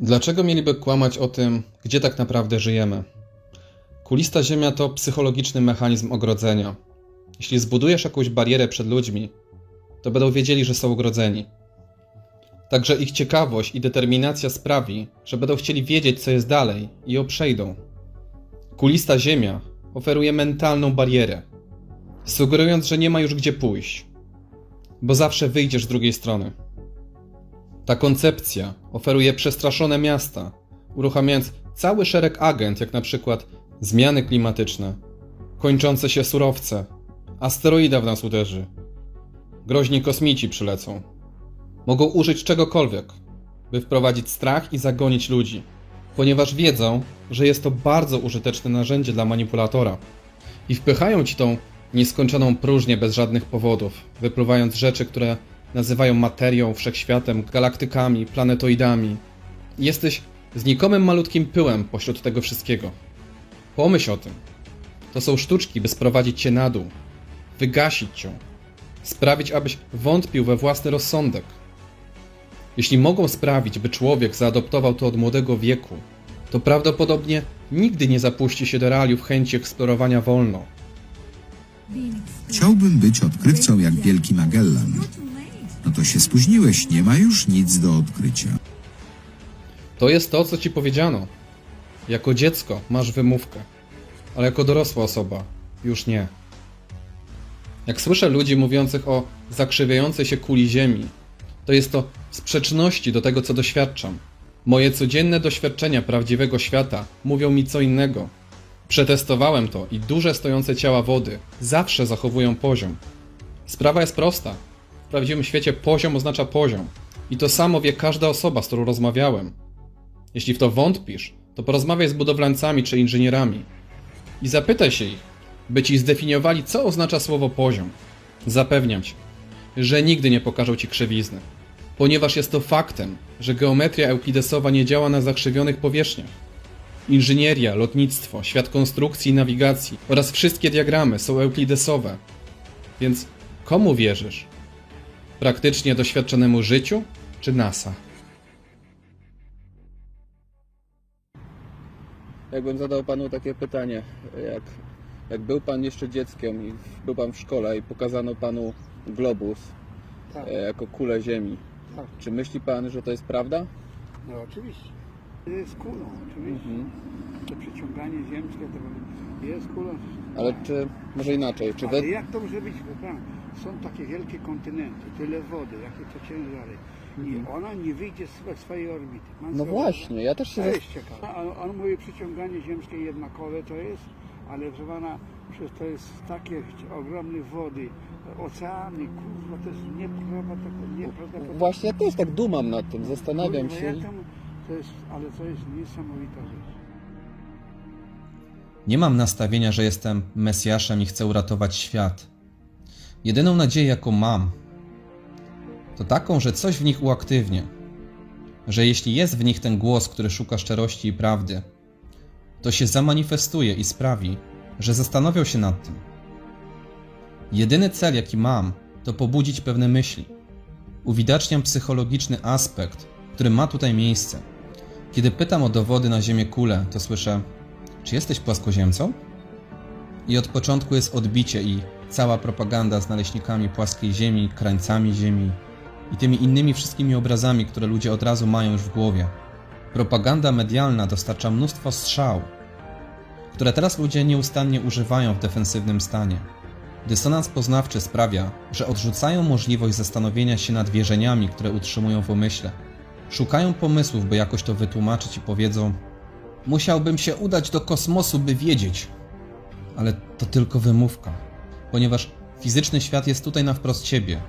Dlaczego mieliby kłamać o tym, gdzie tak naprawdę żyjemy? Kulista Ziemia to psychologiczny mechanizm ogrodzenia. Jeśli zbudujesz jakąś barierę przed ludźmi, to będą wiedzieli, że są ogrodzeni. Także ich ciekawość i determinacja sprawi, że będą chcieli wiedzieć, co jest dalej i ją przejdą. Kulista Ziemia oferuje mentalną barierę, sugerując, że nie ma już gdzie pójść, bo zawsze wyjdziesz z drugiej strony. Ta koncepcja oferuje przestraszone miasta, uruchamiając cały szereg agent, jak na przykład zmiany klimatyczne, kończące się surowce, asteroida w nas uderzy, groźni kosmici przylecą. Mogą użyć czegokolwiek, by wprowadzić strach i zagonić ludzi, ponieważ wiedzą, że jest to bardzo użyteczne narzędzie dla manipulatora. I wpychają ci tą nieskończoną próżnię bez żadnych powodów, wypluwając rzeczy, które nazywają materią, wszechświatem, galaktykami, planetoidami. Jesteś znikomym malutkim pyłem pośród tego wszystkiego. Pomyśl o tym. To są sztuczki, by sprowadzić cię na dół, wygasić cię, sprawić, abyś wątpił we własny rozsądek. Jeśli mogą sprawić, by człowiek zaadoptował to od młodego wieku, to prawdopodobnie nigdy nie zapuści się do realiów chęci eksplorowania wolno. Chciałbym być odkrywcą jak wielki Magellan. No to się spóźniłeś, nie ma już nic do odkrycia. To jest to, co ci powiedziano. Jako dziecko masz wymówkę, ale jako dorosła osoba już nie. Jak słyszę ludzi mówiących o zakrzywiającej się kuli Ziemi, to jest to w sprzeczności do tego, co doświadczam. Moje codzienne doświadczenia prawdziwego świata mówią mi co innego. Przetestowałem to i duże stojące ciała wody zawsze zachowują poziom. Sprawa jest prosta. W prawdziwym świecie poziom oznacza poziom. I to samo wie każda osoba, z którą rozmawiałem. Jeśli w to wątpisz, to porozmawiaj z budowlańcami czy inżynierami i zapytaj się ich, by ci zdefiniowali, co oznacza słowo poziom. Zapewniam cię, że nigdy nie pokażą ci krzywizny, ponieważ jest to faktem, że geometria euklidesowa nie działa na zakrzywionych powierzchniach. Inżynieria, lotnictwo, świat konstrukcji i nawigacji oraz wszystkie diagramy są euklidesowe. Więc komu wierzysz? Praktycznie doświadczonemu życiu czy NASA? Jakbym zadał panu takie pytanie, jak, jak był pan jeszcze dzieckiem i był pan w szkole i pokazano panu globus Tak, e, jako kulę Ziemi, tak. czy myśli pan, że to jest prawda? No oczywiście. Jest kulą, oczywiście. Mhm. To przyciąganie ziemskie to jest kulą. Ale czy, może inaczej, czy Ale we, jak to może być? Pan, Są takie wielkie kontynenty, tyle wody, jakie to ciężary. I ona nie wyjdzie z swojej orbity. Mhm. no właśnie, ja też się To zas- jest ciekawe. A On, on mówi przyciąganie ziemskie jednakowe to jest, ale proszę pana, przecież to jest takie ogromne wody, oceany, kurwa, to jest nieprawdopodobne. nieprawdopodobne. Właśnie ja też tak dumam nad tym, zastanawiam Kurwa, się. jak tam- to jest, ale to jest niesamowita rzecz. Nie mam nastawienia, że jestem Mesjaszem i chcę uratować świat. Jedyną nadzieję, jaką mam, to taką, że coś w nich uaktywnię. Że jeśli jest w nich ten głos, który szuka szczerości i prawdy, to się zamanifestuje i sprawi, że zastanowią się nad tym. Jedyny cel, jaki mam, to pobudzić pewne myśli. Uwidaczniam psychologiczny aspekt, który ma tutaj miejsce. Kiedy pytam o dowody na Ziemię kulę, to słyszę: Czy jesteś płaskoziemcą? I od początku jest odbicie i cała propaganda z naleśnikami płaskiej Ziemi, krańcami Ziemi i tymi innymi wszystkimi obrazami, które ludzie od razu mają już w głowie. Propaganda medialna dostarcza mnóstwo strzał, które teraz ludzie nieustannie używają w defensywnym stanie. Dysonans poznawczy sprawia, że odrzucają możliwość zastanowienia się nad wierzeniami, które utrzymują w umyśle. Szukają pomysłów, by jakoś to wytłumaczyć i powiedzą: Musiałbym się udać do kosmosu, by wiedzieć. Ale to tylko wymówka, ponieważ fizyczny świat jest tutaj na wprost ciebie.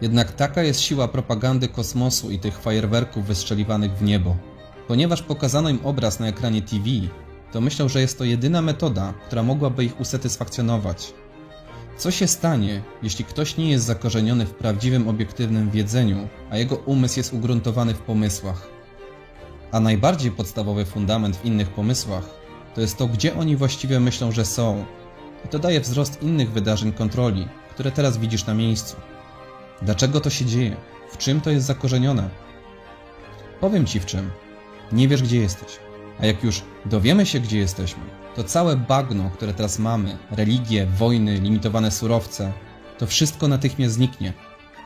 Jednak taka jest siła propagandy kosmosu i tych fajerwerków wystrzeliwanych w niebo. Ponieważ pokazano im obraz na ekranie TV, to myślą, że jest to jedyna metoda, która mogłaby ich usatysfakcjonować. Co się stanie, jeśli ktoś nie jest zakorzeniony w prawdziwym, obiektywnym wiedzeniu, a jego umysł jest ugruntowany w pomysłach? A najbardziej podstawowy fundament w innych pomysłach to jest to, gdzie oni właściwie myślą, że są. I to daje wzrost innych wydarzeń kontroli, które teraz widzisz na miejscu. Dlaczego to się dzieje? W czym to jest zakorzenione? Powiem ci w czym. nie wiesz, gdzie jesteś. A jak już dowiemy się, gdzie jesteśmy, to całe bagno, które teraz mamy, religie, wojny, limitowane surowce, to wszystko natychmiast zniknie.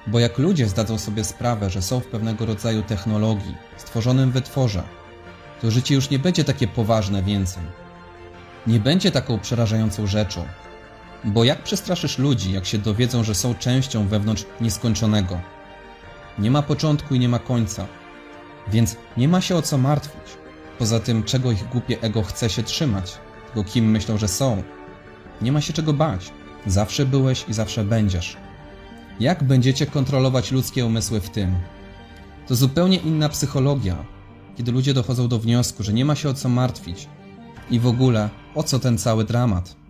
Bo jak ludzie zdadzą sobie sprawę, że są w pewnego rodzaju technologii, stworzonym wytworze, to życie już nie będzie takie poważne więcej. Nie będzie taką przerażającą rzeczą. Bo jak przestraszysz ludzi, jak się dowiedzą, że są częścią wewnątrz nieskończonego? Nie ma początku i nie ma końca. Więc nie ma się o co martwić. Poza tym, czego ich głupie ego chce się trzymać, tego kim myślą, że są. Nie ma się czego bać. Zawsze byłeś i zawsze będziesz. Jak będziecie kontrolować ludzkie umysły w tym? To zupełnie inna psychologia, kiedy ludzie dochodzą do wniosku, że nie ma się o co martwić. I w ogóle, o co ten cały dramat?